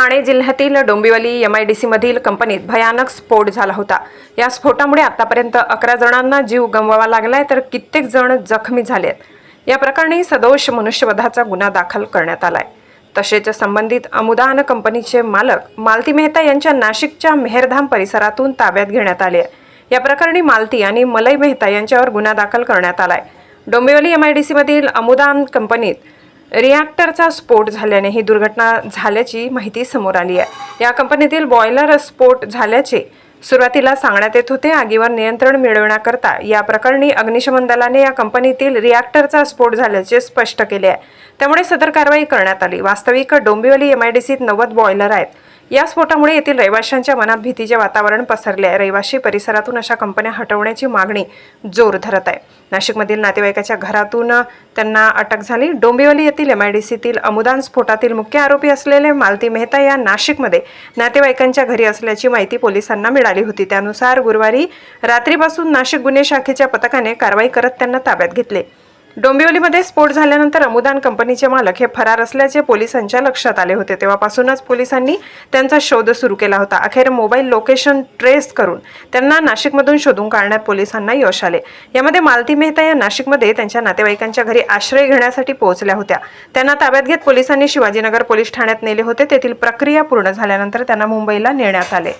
ठाणे जिल्ह्यातील Dombivli M I D सीमधील कंपनीत भयानक स्फोट झाला होता. या स्फोटामुळे आतापर्यंत अकरा जणांना जीव गमवावा लागलाय तर कित्येक जण जखमी आहेत या प्रकरणी सदोष मनुष्यवधाचा गुन्हा दाखल करण्यात आलाय. तसेच संबंधित अमुदान कंपनीचे मालक मालती मेहता यांच्या नाशिकच्या मेहरधाम परिसरातून ताब्यात घेण्यात आले या प्रकरणी मालती आणि मलई मेहता यांच्यावर गुन्हा दाखल करण्यात आलाय. डोंबिवली एम आय डी सीमधील अमुदान कंपनीत रिॲक्टरचा स्फोट झाल्याने ही दुर्घटना झाल्याची माहिती समोर आली आहे. या कंपनीतील बॉयलर स्फोट झाल्याचे सुरुवातीला सांगण्यात येत होते. आगीवर नियंत्रण मिळवण्याकरता या प्रकरणी अग्निशमन दलाने या कंपनीतील रिॲक्टरचा स्फोट झाल्याचे स्पष्ट केले आहे. त्यामुळे सदर कारवाई करण्यात आली. वास्तविक डोंबिवली एमआयडीसीत नव्वद बॉयलर आहेत. या स्फोटामुळे येथील रहिवाशांच्या मनात भीतीचे वातावरण पसरले आहे. रहिवाशी परिसरातून अशा कंपन्या हटवण्याची मागणी जोर धरत आहे. नाशिकमधील नातेवाईकाच्या घरातून त्यांना अटक झाली. डोंबिवली येथील एम आय डी सीतील अमुदान स्फोटातील मुख्य आरोपी असलेले मालती मेहता या नाशिकमध्ये नातेवाईकांच्या घरी असल्याची माहिती पोलिसांना मिळाली होती. त्यानुसार गुरुवारी रात्रीपासून नाशिक गुन्हे शाखेच्या पथकाने कारवाई करत त्यांना ताब्यात घेतले. डोंबिवलीमध्ये स्फोट झाल्यानंतर अमुदान कंपनीचे मालक हे फरार असल्याचे पोलिसांच्या लक्षात आले होते. तेव्हापासूनच पोलिसांनी त्यांचा शोध सुरू केला होता. अखेर मोबाईल लोकेशन ट्रेस करून त्यांना नाशिकमधून शोधून काढण्यात पोलिसांना यश आले. यामध्ये मालती मेहता या नाशिकमध्ये त्यांच्या नातेवाईकांच्या घरी आश्रय घेण्यासाठी पोहोचल्या होत्या. त्यांना ताब्यात घेत पोलिसांनी शिवाजीनगर पोलीस ठाण्यात नेले होते. तेथील प्रक्रिया पूर्ण झाल्यानंतर त्यांना मुंबईला नेण्यात आले.